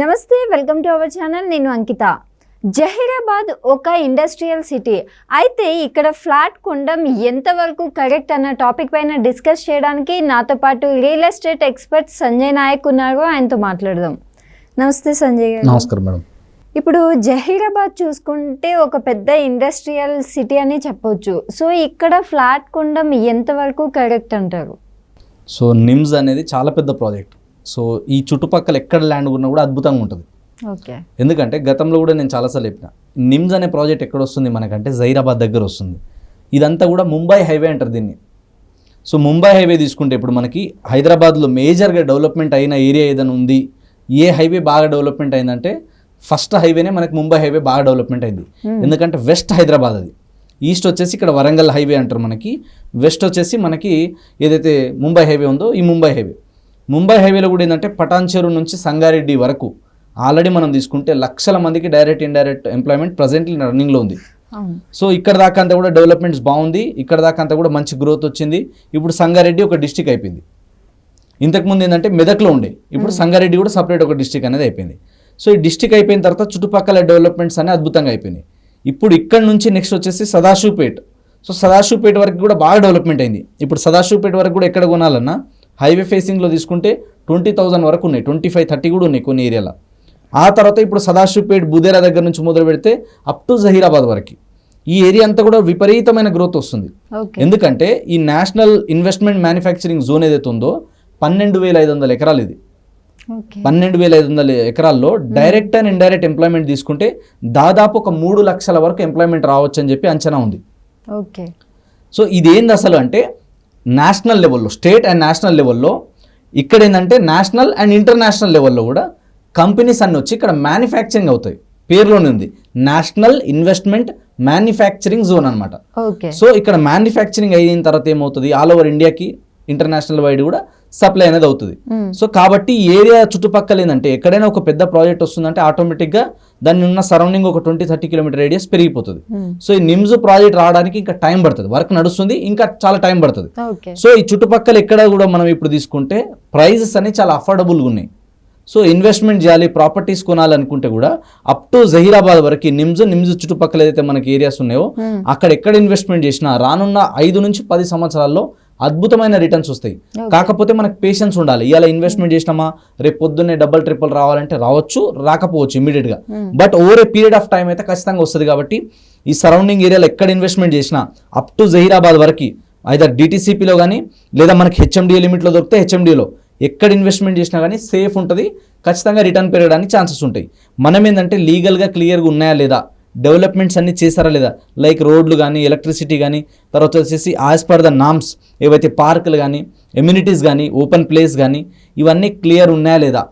నమస్తే welcome to our channel. నేను అంకిత. జహీరాబాద్ ఒక ఇండస్ట్రియల్ సిటీ. అయితే ఇక్కడ ఫ్లాట్ కొనడం ఎంతవరకు కరెక్ట్ అన్న టాపిక్ పైన డిస్కస్ చేయడానికి నాతో పాటు real estate expert Sanjay Nayak ఉన్నారు. ఆయనతో మాట్లాడదాం. నమస్తే సంజయ్ గారు. నమస్కారం మేడం. ఇప్పుడు జహీరాబాద్ చూసుకుంటే ఒక పెద్ద ఇండస్ట్రియల్ సిటీ అని చెప్పొచ్చు. సో ఇక్కడ ఫ్లాట్ కొనడం ఎంతవరకు కరెక్ట్ అంటారు? సో నిమ్స్ అనేది చాలా పెద్ద ప్రాజెక్ట్. సో ఈ చుట్టుపక్కల ఎక్కడ ల్యాండ్ ఉన్నా కూడా అద్భుతంగా ఉంటుంది. ఎందుకంటే గతంలో కూడా నేను చాలాసార్లు చెప్పిన నిమ్స్ అనే ప్రాజెక్ట్ ఎక్కడ వస్తుంది మనకంటే జైరాబాద్ దగ్గర వస్తుంది ఇదంతా కూడా ముంబై హైవే అంటారు దీన్ని. సో ముంబై హైవే తీసుకుంటే ఇప్పుడు మనకి హైదరాబాద్లో మేజర్గా డెవలప్మెంట్ అయిన ఏరియా ఏదైనా ఉంది ఏ హైవే బాగా డెవలప్మెంట్ అయిందంటే ఫస్ట్ హైవేనే మనకి ముంబై హైవే బాగా డెవలప్మెంట్ అయింది. ఎందుకంటే వెస్ట్ హైదరాబాద్ అది. ఈస్ట్ వచ్చేసి ఇక్కడ వరంగల్ హైవే అంటారు మనకి వెస్ట్ వచ్చేసి మనకి ఏదైతే ముంబై హైవే ఉందో ఈ ముంబై హైవే. ముంబై హైవేలో కూడా ఏంటంటే పటాన్ చెరువు నుంచి సంగారెడ్డి వరకు ఆల్రెడీ మనం తీసుకుంటే లక్షల మందికి డైరెక్ట్ ఇండైరెక్ట్ ఎంప్లాయ్మెంట్ ప్రజెంట్లీ రన్నింగ్లో ఉంది. సో ఇక్కడ దాకా అంతా కూడా డెవలప్మెంట్స్ బాగుంది. ఇక్కడ దాకా అంతా కూడా మంచి గ్రోత్ వచ్చింది. ఇప్పుడు సంగారెడ్డి ఒక డిస్టిక్ అయిపోయింది. ఇంతకుముందు ఏంటంటే మెదక్లో ఉండే. ఇప్పుడు సంగారెడ్డి కూడా సపరేట్ ఒక డిస్టిక్ అనేది అయిపోయింది. సో ఈ డిస్టిక్ అయిపోయిన తర్వాత చుట్టుపక్కల డెవలప్మెంట్స్ అనేవి అద్భుతంగా అయిపోయినాయి. ఇప్పుడు ఇక్కడ నుంచి నెక్స్ట్ వచ్చేసి సదాశివపేట్. సో సదాశివపేట వరకు కూడా బాగా డెవలప్మెంట్ అయింది. ఇప్పుడు సదాశివపేట వరకు కూడా ఎక్కడ కొనాలన్నా హైవే ఫేసింగ్లో తీసుకుంటే ట్వంటీ థౌసండ్ వరకు ఉన్నాయి. ట్వంటీ ఫైవ్ థర్టీ కూడా ఉన్నాయి కొన్ని ఏరియాలో. ఆ తర్వాత ఇప్పుడు సదాశివపేట్ బుదేరా దగ్గర నుంచి మొదలు పెడితే అప్ టు జహీరాబాద్ వరకు. ఈ ఏరియా అంతా కూడా విపరీతమైన గ్రోత్ వస్తుంది. ఎందుకంటే ఈ నేషనల్ ఇన్వెస్ట్మెంట్ మ్యానుఫ్యాక్చరింగ్ జోన్ ఏదైతే ఉందో పన్నెండు వేల ఐదు వందల ఎకరాలు ఇది. పన్నెండు వేల ఐదు వందల ఎకరాల్లో డైరెక్ట్ అండ్ ఇండైరెక్ట్ ఎంప్లాయ్మెంట్ తీసుకుంటే దాదాపు ఒక మూడు లక్షల వరకు ఎంప్లాయ్మెంట్ రావచ్చు అని చెప్పి అంచనా ఉంది. ఓకే. సో ఇదేంది అసలు అంటే నేషనల్ లెవెల్లో స్టేట్ అండ్ నేషనల్ లెవెల్లో ఇక్కడ ఏంటంటే నేషనల్ అండ్ ఇంటర్నేషనల్ లెవెల్లో కూడా కంపెనీస్ అన్ని వచ్చి ఇక్కడ మ్యానుఫ్యాక్చరింగ్ అవుతాయి. పేరులోనే ఉంది. నేషనల్ ఇన్వెస్ట్మెంట్ మ్యానుఫ్యాక్చరింగ్ జోన్ అనమాట సో ఇక్కడ మ్యానుఫ్యాక్చరింగ్ అయిన తర్వాత ఏమవుతుంది? ఆల్ ఓవర్ ఇండియాకి ఇంటర్నేషనల్ వైడ్ కూడా సప్లై అనేది అవుతుంది. సో కాబట్టి ఈ ఏరియా చుట్టుపక్కల ఏంటంటే ఎక్కడైనా ఒక పెద్ద ప్రాజెక్ట్ వస్తుందంటే ఆటోమేటిక్గా దాన్ని ఉన్న సరౌండింగ్ ఒక ట్వంటీ థర్టీ కిలోమీటర్ రేడియస్ పెరిగిపోతుంది. సో ఈ నిమ్స్ ప్రాజెక్ట్ రావడానికి ఇంకా టైం పడుతుంది వర్క్ నడుస్తుంది ఇంకా చాలా టైం పడుతుంది సో ఈ చుట్టుపక్కల ఎక్కడ కూడా మనం ఇప్పుడు తీసుకుంటే ప్రైజెస్ అనేవి చాలా అఫోర్డబుల్గా ఉన్నాయి సో ఇన్వెస్ట్మెంట్ చేయాలి ప్రాపర్టీస్ కొనాలనుకుంటే కూడా అప్ టు జహీరాబాద్ వరకు నిమ్స్ నిమ్స్ చుట్టుపక్కల ఏదైతే మనకి ఏరియాస్ ఉన్నాయో. అక్కడ ఎక్కడ ఇన్వెస్ట్మెంట్ చేసినా రానున్న ఐదు నుంచి పది సంవత్సరాల్లో అద్భుతమైన రిటర్న్స్ వస్తాయి. కాకపోతే మనకు పేషెన్స్ ఉండాలి. ఇవాళ ఇన్వెస్ట్మెంట్ చేసినామా రేపు పొద్దున్నే డబల్ ట్రిపుల్ రావాలంటే రావచ్చు రాకపోవచ్చు immediate గా. Hmm. But over a period of time అయితే ఖచ్చితంగా వస్తుంది కాబట్టి ఈ సరౌండింగ్ ఏరియాలో ఎక్కడ ఇన్వెస్ట్మెంట్ చేసినా అప్ టు జహీరాబాద్ వరకు ఐదర్ డిటీసీపీలో కానీ లేదా మనకి హెచ్ఎండిఏ లిమిట్లో దొరికితే హెచ్ఎండిఏలో ఎక్కడ ఇన్వెస్ట్మెంట్ చేసినా కానీ సేఫ్ ఉంటుంది. ఖచ్చితంగా రిటర్న్ పెరగడానికి ఛాన్సెస్ ఉంటాయి. మనం ఏంటంటే లీగల్గా క్లియర్గా ఉన్నాయా లేదా డెవలప్మెంట్స్ అన్నీ చేశారా లేదా? లైక్ రోడ్లు కానీ ఎలక్ట్రిసిటీ కానీ తర్వాత వచ్చేసి యాజ్ పర్ ద నామ్స్ ఏవైతే పార్కులు కానీ ఎమ్యూనిటీస్ కానీ ఓపెన్ ప్లేస్ కానీ ఇవన్నీ క్లియర్ ఉన్నాయా లేదా?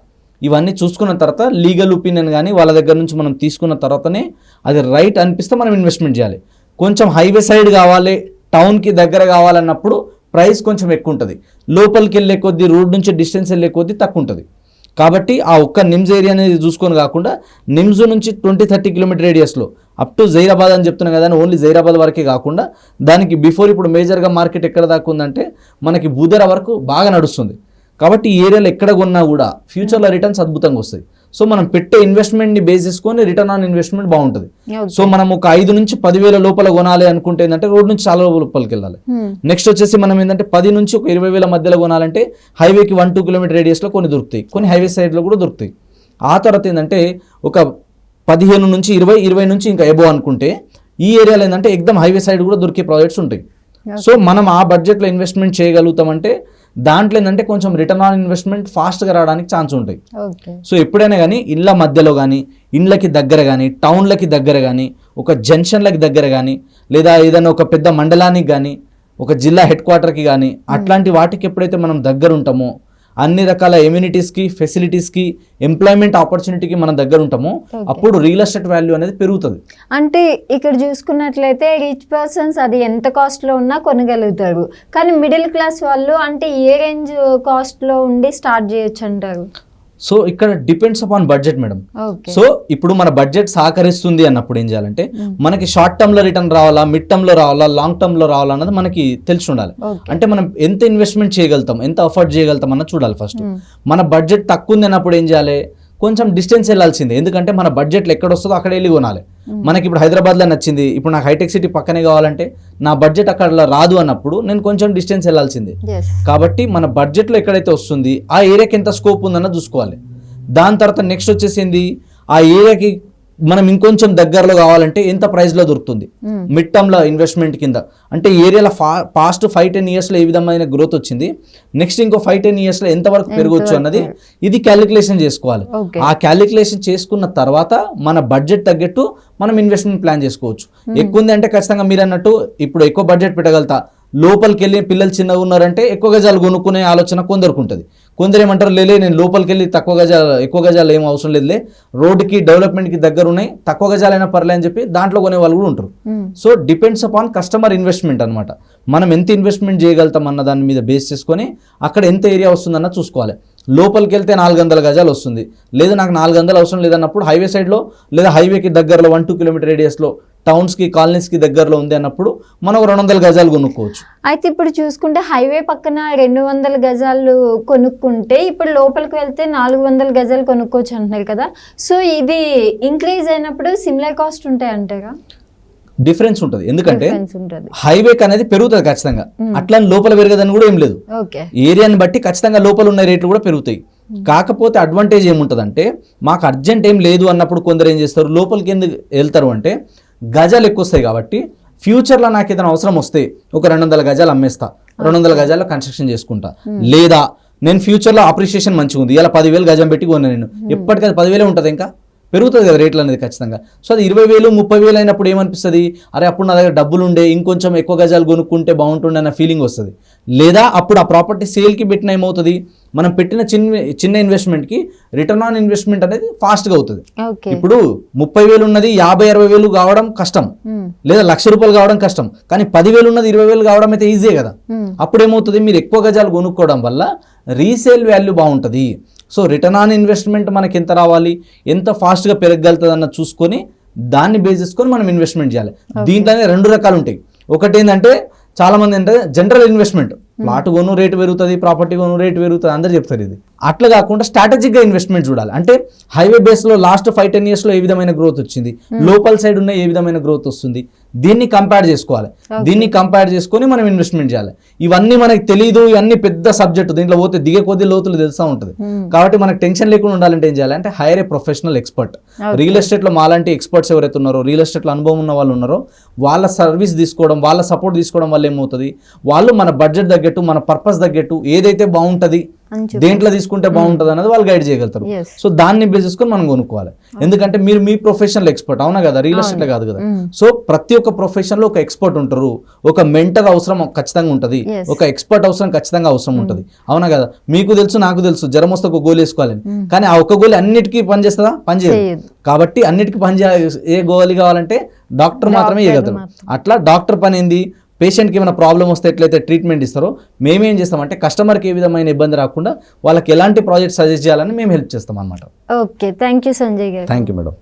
ఇవన్నీ చూసుకున్న తర్వాత లీగల్ ఒపీనియన్ కానీ వాళ్ళ దగ్గర నుంచి మనం తీసుకున్న తర్వాతనే అది రైట్ అనిపిస్తే మనం ఇన్వెస్ట్మెంట్ చేయాలి. కొంచెం హైవే సైడ్ కావాలి టౌన్కి దగ్గర కావాలన్నప్పుడు ప్రైస్ కొంచెం ఎక్కువ ఉంటుంది. లోపలికి వెళ్ళే కొద్దీ రోడ్ నుంచి డిస్టెన్స్ వెళ్ళే కొద్దీ తక్కువ ఉంటుంది. కాబట్టి ఆ ఒక్క నిమ్స్ ఏరియా అనేది చూసుకొని కాకుండా నిమ్స్ నుంచి ట్వంటీ థర్టీ కిలోమీటర్ రేడియస్లో అప్ టు జైరాబాద్ అని చెప్తున్నాం కదా ఓన్లీ జైరాబాద్ వరకే కాకుండా దానికి బిఫోర్ ఇప్పుడు మేజర్గా మార్కెట్ ఎక్కడ దాకా ఉందంటే మనకి బుధర వరకు బాగా నడుస్తుంది. కాబట్టి ఈ ఏరియాలో ఎక్కడ కొన్నా కూడా ఫ్యూచర్లో రిటర్న్స్ అద్భుతంగా వస్తాయి. సో మనం పెట్టే ఇన్వెస్ట్మెంట్ని బేస్ చేసుకొని రిటర్న్ ఆన్ ఇన్వెస్ట్మెంట్ బాగుంటుంది. సో మనం ఒక ఐదు నుంచి పదివేల లోపల కొనాలి అనుకుంటే ఏంటంటే రోడ్ నుంచి చాలా లోపలికి వెళ్ళాలి. నెక్స్ట్ వచ్చేసి మనం ఏంటంటే పది నుంచి ఒక ఇరవై వేల మధ్యలో కొనాలంటే హైవేకి వన్ టూ కిలోమీటర్ రేడియస్లో కొన్ని దొరుకుతాయి. కొన్ని హైవే సైడ్లో కూడా దొరుకుతాయి. ఆ తర్వాత ఏంటంటే ఒక పదిహేను నుంచి ఇరవై ఇరవై నుంచి ఇంకా ఎబో అనుకుంటే ఈ ఏరియాలో ఏంటంటే ఎగ్దమ్ హైవే సైడ్ కూడా దొరికే ప్రాజెక్ట్స్ ఉంటాయి. సో మనం ఆ బడ్జెట్లో ఇన్వెస్ట్మెంట్ చేయగలుగుతామంటే దాంట్లో ఏంటంటే కొంచెం రిటర్న్ ఆన్ ఇన్వెస్ట్మెంట్ ఫాస్ట్గా రావడానికి ఛాన్స్ ఉంటాయి. సో ఎప్పుడైనా కానీ ఇళ్ళ మధ్యలో కానీ ఇండ్లకి దగ్గర కానీ టౌన్లకి దగ్గర కానీ ఒక జంక్షన్లకి దగ్గర కానీ లేదా ఏదైనా ఒక పెద్ద మండలానికి కానీ ఒక జిల్లా హెడ్ క్వార్టర్కి కానీ అట్లాంటి వాటికి ఎప్పుడైతే మనం దగ్గర ఉంటామో అన్ని రకాల ఎమ్యూనిటీస్కి ఫెసిలిటీస్కి ఎంప్లాయ్మెంట్ ఆపర్చునిటీకి మనం దగ్గర ఉంటామో. అప్పుడు రియల్ ఎస్టేట్ వాల్యూ అనేది పెరుగుతుంది. అంటే ఇక్కడ చూసుకున్నట్లయితే రిచ్ పర్సన్స్ అది ఎంత కాస్ట్లో ఉన్నా కొనగలుగుతారు. కానీ మిడిల్ క్లాస్ వాళ్ళు అంటే ఏ రేంజ్ కాస్ట్లో ఉండి స్టార్ట్ చేయొచ్చు అంటారు? సో ఇక్కడ depends upon budget madam so ఇప్పుడు మన బడ్జెట్ సహకరిస్తుంది అన్నప్పుడు ఏం చేయాలంటే మనకి షార్ట్ టర్మ్లో రిటర్న్ రావాలా మిడ్ టర్మ్లో రావాలా లాంగ్ టర్మ్లో రావాలా అన్నది మనకి తెలిసి ఉండాలి. అంటే మనం ఎంత ఇన్వెస్ట్మెంట్ చేయగలుగుతాం ఎంత అఫోర్డ్ చేయగలుగుతాం అన్నది చూడాలి ఫస్ట్ మ్మ్. మన బడ్జెట్ తక్కువ ఉంది అన్నప్పుడు ఏం చేయాలి? కొంచెం డిస్టెన్స్ వెళ్ళాల్సిందే. ఎందుకంటే మన బడ్జెట్లో ఎక్కడ వస్తుందో అక్కడ వెళ్ళి కొనాలి. మనకి ఇప్పుడు హైదరాబాద్లో నచ్చింది. ఇప్పుడు నాకు హైటెక్ సిటీ పక్కనే కావాలంటే నా బడ్జెట్ అక్కడ రాదు అన్నప్పుడు నేను కొంచెం డిస్టెన్స్ వెళ్ళాల్సిందే. కాబట్టి మన బడ్జెట్లో ఎక్కడైతే వస్తుంది ఆ ఏరియాకి ఎంత స్కోప్ ఉందన్న చూసుకోవాలి. దాని తర్వాత నెక్స్ట్ వచ్చేసి ఏంది ఆ ఏరియాకి మనం ఇంకొంచెం దగ్గరలో కావాలంటే ఎంత ప్రైస్లో దొరుకుతుంది. మిడ్ టర్మ్లో ఇన్వెస్ట్మెంట్ కింద. అంటే ఏరియాలో ఫా పాస్ట్ ఫైవ్ టెన్ ఇయర్స్లో ఏ విధమైన గ్రోత్ వచ్చింది? నెక్స్ట్ ఇంకో ఫైవ్ టెన్ ఇయర్స్లో ఎంతవరకు పెరగవచ్చు అన్నది ఇది క్యాలిక్యులేషన్ చేసుకోవాలి. ఆ క్యాలిక్యులేషన్ చేసుకున్న తర్వాత మన బడ్జెట్ తగ్గట్టు మనం ఇన్వెస్ట్మెంట్ ప్లాన్ చేసుకోవచ్చు. ఎక్కువ ఉంది అంటే ఖచ్చితంగా మీరు అన్నట్టు ఇప్పుడు ఎక్కువ బడ్జెట్ పెట్టగలుగుతా. లోపలికి వెళ్ళి పిల్లలు చిన్నగా ఉన్నారంటే ఎక్కువ గజాలు కొనుక్కునే ఆలోచన కొందరికి ఉంటుంది. కొందరు ఏమంటారు లేలే నేను లోపలికి వెళ్ళి తక్కువ గజాలు ఎక్కువ గజాలు ఏం అవసరం లేదులే. రోడ్డుకి డెవలప్మెంట్కి దగ్గర ఉన్నాయి తక్కువ గజాలైనా పర్లే అని చెప్పి దాంట్లో కొనే వాళ్ళు కూడా ఉంటారు. So depends upon customer investment అనమాట మనం ఎంత ఇన్వెస్ట్మెంట్ చేయగలుగుతాం అన్న దాని మీద బేస్ చేసుకొని అక్కడ ఎంత ఏరియా వస్తుందన్న చూసుకోవాలి. లోపలికి వెళ్తే నాలుగు వందల గజాలు వస్తుంది. లేదా నాకు నాలుగు వందలు అవసరం లేదన్నప్పుడు హైవే సైడ్లో లేదా హైవేకి దగ్గరలో వన్ టూ కిలోమీటర్ రేడియస్లో టౌన్స్కి కాలనీస్కి దగ్గరలో ఉంది అన్నప్పుడు మనం ఒక రెండు వందల గజాలు కొనుక్కోవచ్చు. అయితే ఇప్పుడు చూసుకుంటే హైవే పక్కన రెండు వందల గజాలు కొనుక్కుంటే ఇప్పుడు లోపలికి వెళ్తే నాలుగు వందల గజాలు కొనుక్కోవచ్చు అంటున్నారు కదా. సో ఇది ఇంక్రీజ్ అయినప్పుడు సిమిలర్ కాస్ట్ ఉంటాయి అంటారా? డిఫరెన్స్ ఉంటుంది. ఎందుకంటే హైవేక్ అనేది పెరుగుతుంది ఖచ్చితంగా. అట్లా లోపల పెరగదని కూడా ఏం లేదు. ఏరియాని బట్టి ఖచ్చితంగా లోపల ఉన్న రేట్లు కూడా పెరుగుతాయి. కాకపోతే అడ్వాంటేజ్ ఏముంటుందంటే మాకు అర్జెంట్ ఏం లేదు అన్నప్పుడు కొందరు ఏం చేస్తారు? లోపలికి ఎందుకు వెళ్తారు అంటే గజాలు ఎక్కువ వస్తాయి కాబట్టి ఫ్యూచర్లో నాకు ఏదైనా అవసరం వస్తే ఒక రెండు వందల గజాలు అమ్మేస్తా. రెండు వందల గజాల్లో కన్స్ట్రక్షన్ చేసుకుంటా. లేదా నేను ఫ్యూచర్లో అప్రిషియేషన్ మంచిగా ఉంది ఇలా పదివేలు గజం పెట్టి కొన్నా నేను. ఎప్పటికీ పదివేలే ఉంటుంది ఇంకా? పెరుగుతుంది కదా రేట్లు అనేది ఖచ్చితంగా. సో అది ఇరవై వేలు ముప్పై వేలు అయినప్పుడు ఏమనిపిస్తుంది? అరే అప్పుడు నా దగ్గర డబ్బులు ఉండే ఇంకొంచెం ఎక్కువ గజాలు కొనుక్కుంటే బాగుంటుండే అన్న ఫీలింగ్ వస్తుంది. లేదా అప్పుడు ఆ ప్రాపర్టీ సేల్కి పెట్టిన ఏమవుతుంది? మనం పెట్టిన చిన్న చిన్న ఇన్వెస్ట్మెంట్కి రిటర్న్ ఆన్ ఇన్వెస్ట్మెంట్ అనేది ఫాస్ట్గా అవుతుంది. ఇప్పుడు ముప్పై వేలు ఉన్నది యాభై అరవై వేలు కావడం కష్టం. లేదా లక్ష రూపాయలు కావడం కష్టం. కానీ పదివేలు ఉన్నది ఇరవై వేలు కావడం అయితే ఈజీ కదా. అప్పుడు ఏమవుతుంది? మీరు ఎక్కువ గజాలు కొనుక్కోవడం వల్ల రీసేల్ వాల్యూ బాగుంటుంది. సో రిటర్న్ ఆన్ ఇన్వెస్ట్మెంట్ మనకి ఎంత రావాలి ఎంత ఫాస్ట్గా పెరగలుగుతుంది అన్న చూసుకొని దాన్ని బేస్ చేసుకొని మనం ఇన్వెస్ట్మెంట్ చేయాలి. దీంట్లోనే రెండు రకాలు ఉంటాయి. ఒకటి ఏంటంటే చాలా మంది అంటే జనరల్ ఇన్వెస్ట్మెంట్ ప్లాట్ కొను రేటు పెరుగుతుంది ప్రాపర్టీ కొను రేటు పెరుగుతుంది అందరు చెప్తారు ఇది. అట్లా కాకుండా స్ట్రాటజిక్గా ఇన్వెస్ట్మెంట్ చూడాలి. అంటే హైవే బేస్లో లాస్ట్ ఫైవ్ టెన్ ఇయర్స్లో ఏ విధమైన గ్రోత్ వచ్చింది? లోపల్ సైడ్ ఉన్న ఏ విధమైన గ్రోత్ వస్తుంది? దీన్ని కంపేర్ చేసుకోవాలి. దీన్ని కంపేర్ చేసుకొని మనం ఇన్వెస్ట్మెంట్ చేయాలి. ఇవన్నీ మనకి తెలియదు ఇవన్నీ పెద్ద సబ్జెక్ట్ దీంట్లో పోతే దిగే కొద్ది లోతులు తెలుస్తూ ఉంటుంది. కాబట్టి మనకు టెన్షన్ లేకుండా ఉండాలంటే ఏం చేయాలి అంటే hire a professional expert real ఎస్టేట్లో మాలాంటి ఎక్స్పర్ట్స్ ఎవరైతే ఉన్నారో రియల్ ఎస్టేట్లో అనుభవం ఉన్న వాళ్ళు ఉన్నారో వాళ్ళ సర్వీస్ తీసుకోవడం వాళ్ళ సపోర్ట్ తీసుకోవడం వల్ల ఏమవుతుంది? వాళ్ళు మన బడ్జెట్ తగ్గట్టు మన పర్పస్ తగ్గట్టు ఏదైతే బాగుంటుంది దేంట్లో తీసుకుంటే బాగుంటుంది అన్నది వాళ్ళు గైడ్ చేయగలుగుతారు. సో దాన్ని బేస్ చేసుకొని మనం కొనుక్కోవాలి. ఎందుకంటే మీరు మీ ప్రొఫెషనల్ ఎక్స్పర్ట్ అవునా కదా? రియల్ ఎస్టేట్ కాదు కదా? సో ప్రతి ఒక్క ప్రొఫెషన్లో ఒక ఎక్స్పర్ట్ ఉంటారు. ఒక మెంటర్ అవసరం ఖచ్చితంగా ఉంటుంది. ఒక ఎక్స్పర్ట్ అవసరం ఖచ్చితంగా అవసరం ఉంటుంది. అవునా కదా? మీకు తెలుసు నాకు తెలుసు. జ్వరం వస్తే ఒక గోలు వేసుకోవాలని కానీ ఆ ఒక్క గోలు అన్నిటికీ పని చేస్తుందా? పని చేయదు. కాబట్టి అన్నిటికీ పని ఏ గోలి కావాలంటే డాక్టర్ మాత్రమే చేయగలుగుతారు. అట్లా డాక్టర్ పని ఏంది? పేషెంట్కి ఏమైనా ప్రాబ్లం వస్తే ఎట్లయితే ట్రీట్మెంట్ ఇస్తారో మేమేం చేస్తామంటే కస్టమర్కి ఏ విధమైన ఇబ్బంది రాకుండా వాళ్ళకి ఎలాంటి ప్రాజెక్ట్ సజెస్ట్ చేయాలని మేము హెల్ప్ చేస్తాం అనమాట ఓకే థ్యాంక్ యూ సంజయ్ గారు. Thank you madam